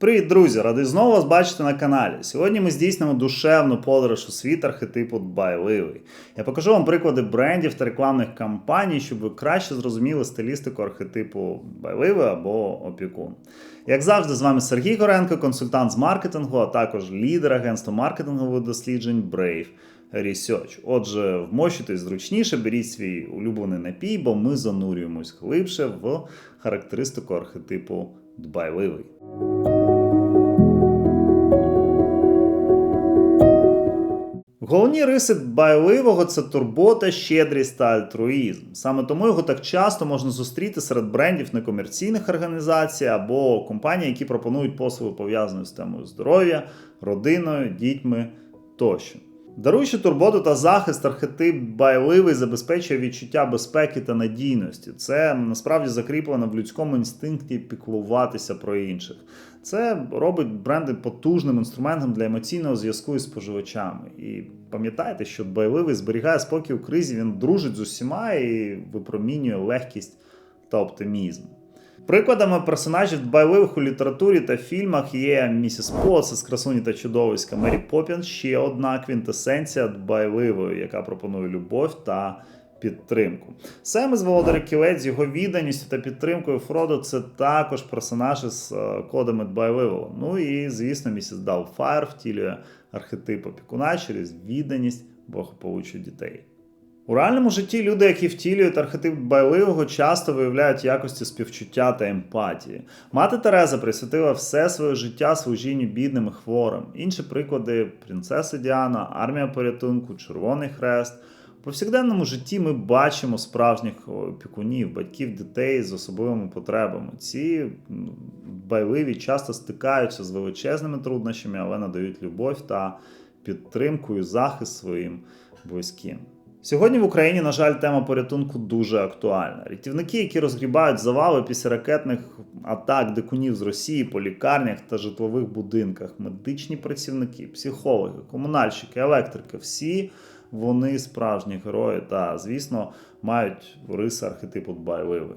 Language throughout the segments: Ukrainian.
Привіт, друзі! Радий знову вас бачити на каналі. Сьогодні ми здійснимо душевну подорож у світ архетипу дбайливий. Я покажу вам приклади брендів та рекламних кампаній, щоб ви краще зрозуміли стилістику архетипу дбайливий або опікун. Як завжди, з вами Сергій Горенко, консультант з маркетингу, а також лідер агентства маркетингових досліджень Brave Research. Отже, вмощуйтесь зручніше, беріть свій улюблений напій, бо ми занурюємось глибше в характеристику архетипу дбайливий. Головні риси дбайливого це турбота, щедрість та альтруїзм. Саме тому його так часто можна зустріти серед брендів некомерційних організацій або компаній, які пропонують послуги пов'язані з темою здоров'я, родиною, дітьми тощо. Даруючи турботу та захист, архетип байливий забезпечує відчуття безпеки та надійності. Це насправді закріплено в людському інстинкті піклуватися про інших. Це робить бренди потужним інструментом для емоційного зв'язку із споживачами. І пам'ятайте, що байливий зберігає спокій у кризі, він дружить з усіма і випромінює легкість та оптимізм. Прикладами персонажів дбайливих у літературі та фільмах є місіс Потс із красуні та чудовиська Мері Поппін, ще одна квінтесенція дбайливої, яка пропонує любов та підтримку. Сем із Володаря Кілець з його відданістю та підтримкою Фродо це також персонажі з е, кодами дбайливого. Ну і звісно, місіс Даутфайр втілює архетип опікуна через відданість благополуччю дітей. У реальному житті люди, які втілюють архетип дбайливого, часто виявляють якості співчуття та емпатії. Мати Тереза присвятила все своє життя служінню бідним і хворим. Інші приклади принцеса Діана, армія порятунку, Червоний Хрест. У повсякденному житті ми бачимо справжніх опікунів, батьків дітей з особливими потребами. Ці м, дбайливі часто стикаються з величезними труднощами, але надають любов та підтримку і захист своїм близьким. Сьогодні в Україні, на жаль, тема порятунку дуже актуальна. Рятівники, які розгрібають завали після ракетних атак дикунів з Росії по лікарнях та житлових будинках, медичні працівники, психологи, комунальщики, електрики всі вони справжні герої та, звісно, мають риси архетипу дбайливий.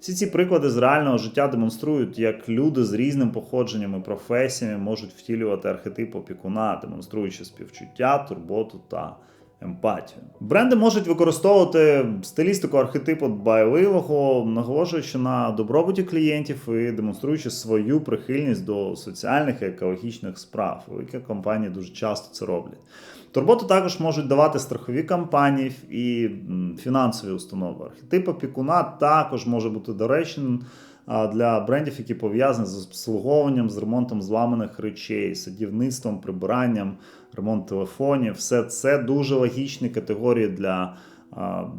Всі ці приклади з реального життя демонструють, як люди з різним походженням і професіями можуть втілювати архетип опікуна, демонструючи співчуття, турботу та емпатію. Бренди можуть використовувати стилістику архетипу дбайливого, наголошуючи на добробуті клієнтів і демонструючи свою прихильність до соціальних і екологічних справ. Великі компанії дуже часто це роблять. Турботу також можуть давати страхові компанії і фінансові установи. Архетип опікуна також може бути доречним для брендів, які пов'язані з обслуговуванням, з ремонтом зламаних речей, садівництвом, прибиранням, ремонт телефонів. Все це дуже логічні категорії для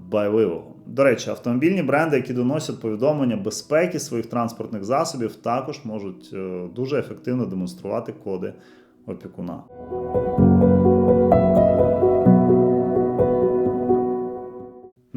байливого. До речі, автомобільні бренди, які доносять повідомлення безпеки своїх транспортних засобів, також можуть е, дуже ефективно демонструвати коди опікуна.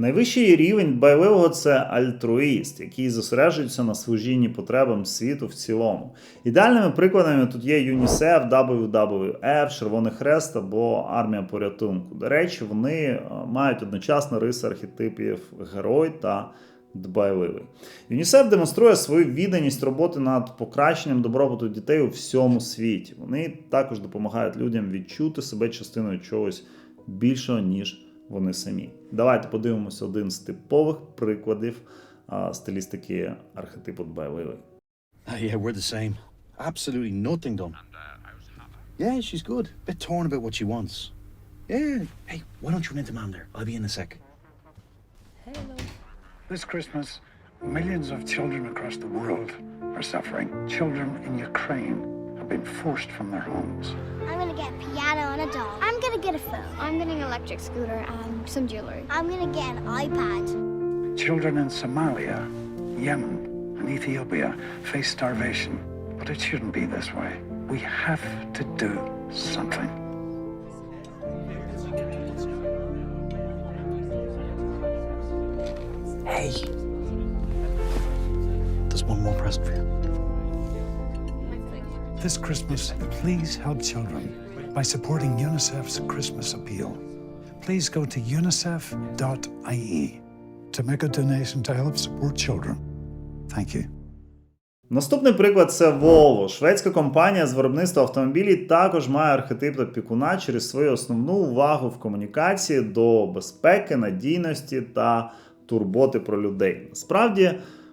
Найвищий рівень дбайливого це альтруїст, який зосереджується на служінні потребам світу в цілому. Ідеальними прикладами тут є ЮНІСЕФ, WWF, Червоний Хрест або Армія порятунку. До речі, вони е, мають одночасно риси архетипів герой та дбайливий. ЮНІСЕФ демонструє свою відданість роботи над покращенням добробуту дітей у всьому світі. Вони також допомагають людям відчути себе частиною чогось більшого, ніж вони самі. Давайте подивимося один з типових прикладів а, стилістики архетипу дбайливий. Ah, yeah, we're the same. Absolutely nothing done. Yeah, she's good. Bit torn about what she wants. Yeah. Hey, why don't you run into mom there? I'll be in a sec. Hello. This Christmas, millions of children across the world are suffering. Children in Ukraine have been forced from their homes. I'm gonna get a piano and a doll. I'm gonna get a phone. I'm getting an electric scooter and some jewelry. I'm gonna get an iPad. Children in Somalia, Yemen, and Ethiopia face starvation. But it shouldn't be this way. We have to do something. Hey. There's one more present for you. This Christmas, please help children by supporting UNICEF's Christmas appeal. Please go to unicef.ie to make a donation to help support children. Thank you. Наступний приклад це Volvo. Шведська компанія з виробництва автомобілів також має архетип опікуна через свою основну увагу в комунікації до безпеки, надійності та турботи про людей. Насправді,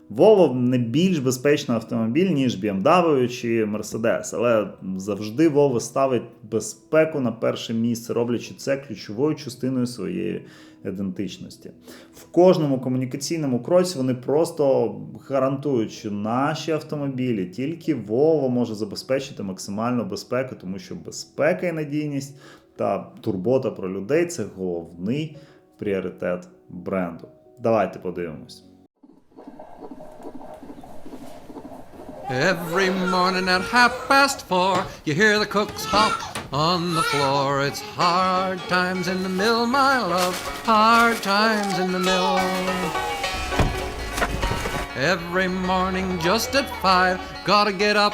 Volvo не більш безпечний автомобіль, ніж BMW чи Mercedes, але завжди Volvo ставить безпеку на перше місце, роблячи це ключовою частиною своєї ідентичності. В кожному комунікаційному кроці вони просто гарантують, що наші автомобілі тільки Volvo може забезпечити максимальну безпеку, тому що безпека і надійність та турбота про людей це головний пріоритет бренду. Давайте подивимось. Every morning at half past four, you hear the cooks hop on the floor. It's hard times in the mill, my love, hard times in the mill. Every morning just at five, gotta get up,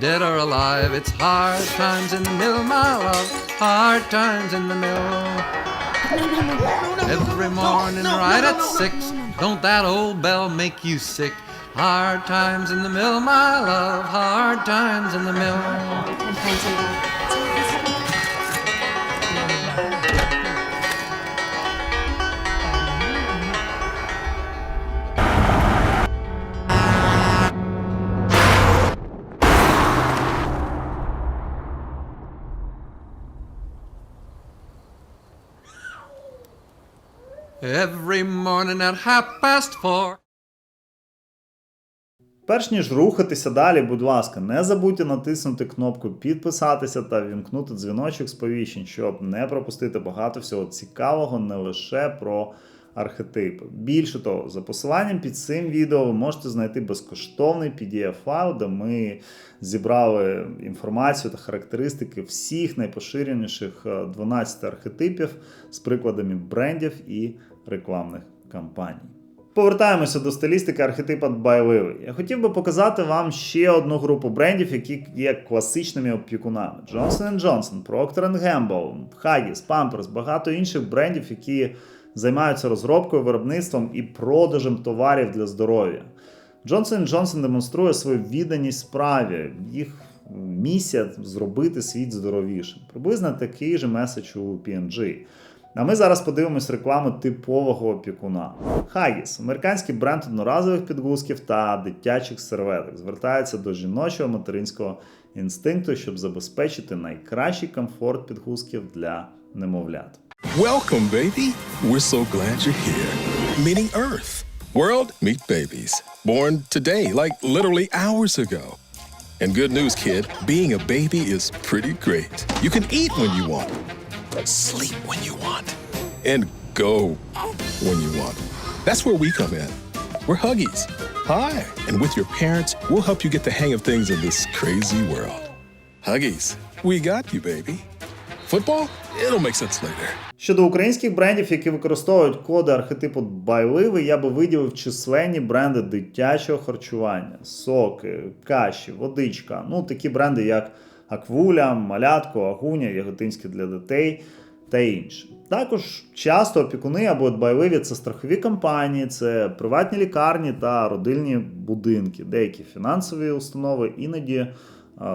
dead or alive. It's hard times in the mill, my love, hard times in the mill. Every morning right at six, don't that old bell make you sick? Hard times in the mill, my love, hard times in the mill. Every morning at half past four. Перш ніж рухатися далі, будь ласка, не забудьте натиснути кнопку підписатися та вімкнути дзвіночок сповіщень, щоб не пропустити багато всього цікавого не лише про архетипи. Більше того, за посиланням під цим відео ви можете знайти безкоштовний PDF-файл, де ми зібрали інформацію та характеристики всіх найпоширеніших е, 12 архетипів з прикладами брендів і рекламних кампаній. Повертаємося до стилістики архетипа дбайливий. Я хотів би показати вам ще одну групу брендів, які є класичними опікунами: Johnson Johnson, Procter Gamble, Haggis, Pampers, багато інших брендів, які займаються розробкою, виробництвом і продажем товарів для здоров'я. Johnson Johnson демонструє свою відданість справі. Їх місія зробити світ здоровішим. Приблизно такий же меседж у P&G. А ми зараз подивимось рекламу типового опікуна. Haggis – американський бренд одноразових підгузків та дитячих серветок, звертається до жіночого материнського інстинкту, щоб забезпечити найкращий комфорт підгузків для немовлят. Welcome, baby. We're so glad you're here. Meeting Earth. World, meet babies. Born today, like literally hours ago. And good news, kid, being a baby is pretty great. You can eat when you want, sleep when you want, and go when you want. That's where we come in. We're Huggies. Hi. And with your parents, we'll help you get the hang of things in this crazy world. Huggies, we got you, baby. Football? It'll make sense later. Щодо українських брендів, які використовують коди архетипу дбайливий, я би виділив численні бренди дитячого харчування, соки, каші, водичка. Ну, такі бренди, як Аквуля, Малятко, Агуня, Яготинське для дітей та інше. Також часто опікуни або дбайливі це страхові компанії, це приватні лікарні та родильні будинки, деякі фінансові установи, іноді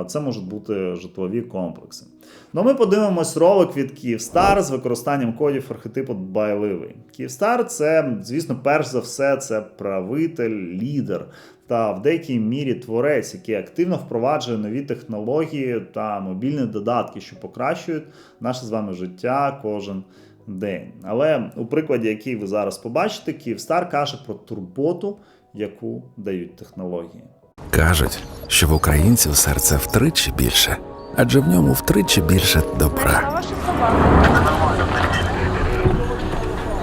це можуть бути житлові комплекси. Ну, ми подивимось ролик від Київстар з використанням кодів архетипу дбайливий. Київстар це, звісно, перш за все, це правитель, лідер та в деякій мірі творець, який активно впроваджує нові технології та мобільні додатки, що покращують наше з вами життя кожен день. Але у прикладі, який ви зараз побачите, Київстар каже про турботу, яку дають технології. Кажуть, що в українців серце втричі більше, адже в ньому втричі більше добра.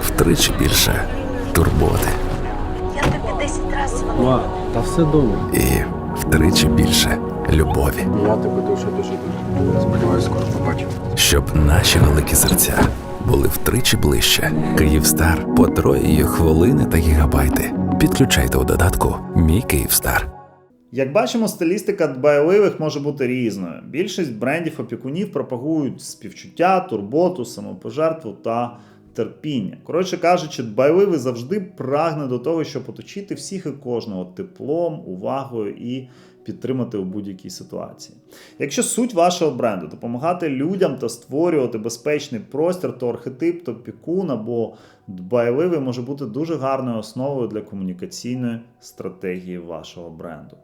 Втричі більше турботи Я тобі 10 разів дзвонила. Та все добре. і втричі більше любові, Я тебе дуже дуже дуже. Сподіваюсь, скоро побачимо. щоб наші великі серця були втричі ближче. Київстар потроює хвилини та гігабайти. Підключайте у додатку Мій Київстар. Як бачимо, стилістика дбайливих може бути різною. Більшість брендів опікунів пропагують співчуття, турботу, самопожертву та терпіння. Коротше кажучи, дбайливий завжди прагне до того, щоб оточити всіх і кожного теплом, увагою і підтримати у будь-якій ситуації. Якщо суть вашого бренду допомагати людям та створювати безпечний простір, то архетип, то пікун або дбайливий може бути дуже гарною основою для комунікаційної стратегії вашого бренду.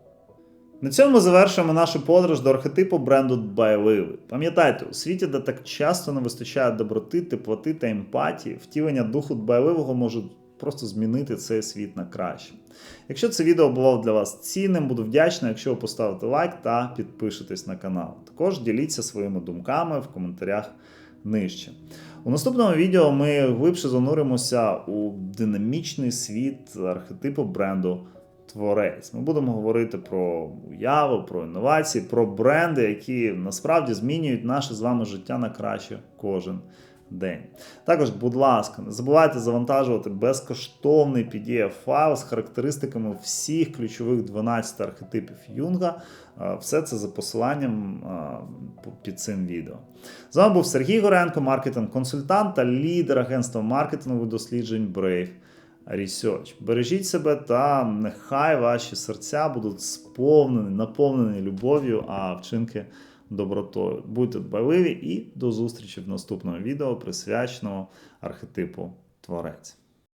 На цьому завершуємо нашу подорож до архетипу бренду Дбайливий. Пам'ятайте, у світі, де так часто не вистачає доброти, теплоти та емпатії, втілення духу дбайливого може просто змінити цей світ на краще. Якщо це відео було для вас цінним, буду вдячний, якщо ви поставите лайк та підпишетесь на канал. Також діліться своїми думками в коментарях нижче. У наступному відео ми глибше зануримося у динамічний світ архетипу бренду Творець. Ми будемо говорити про уяву, про інновації, про бренди, які насправді змінюють наше з вами життя на краще кожен день. Також, будь ласка, не забувайте завантажувати безкоштовний PDF-файл з характеристиками всіх ключових 12 архетипів Юнга. Е, Все це за посиланням е, під цим відео. З вами був Сергій Горенко, маркетинг-консультант та лідер агентства маркетингових досліджень Brave Research. Бережіть себе та нехай ваші серця будуть сповнені, наповнені любов'ю, а вчинки добротою. Будьте дбайливі і до зустрічі в наступному відео, присвяченого архетипу Творець.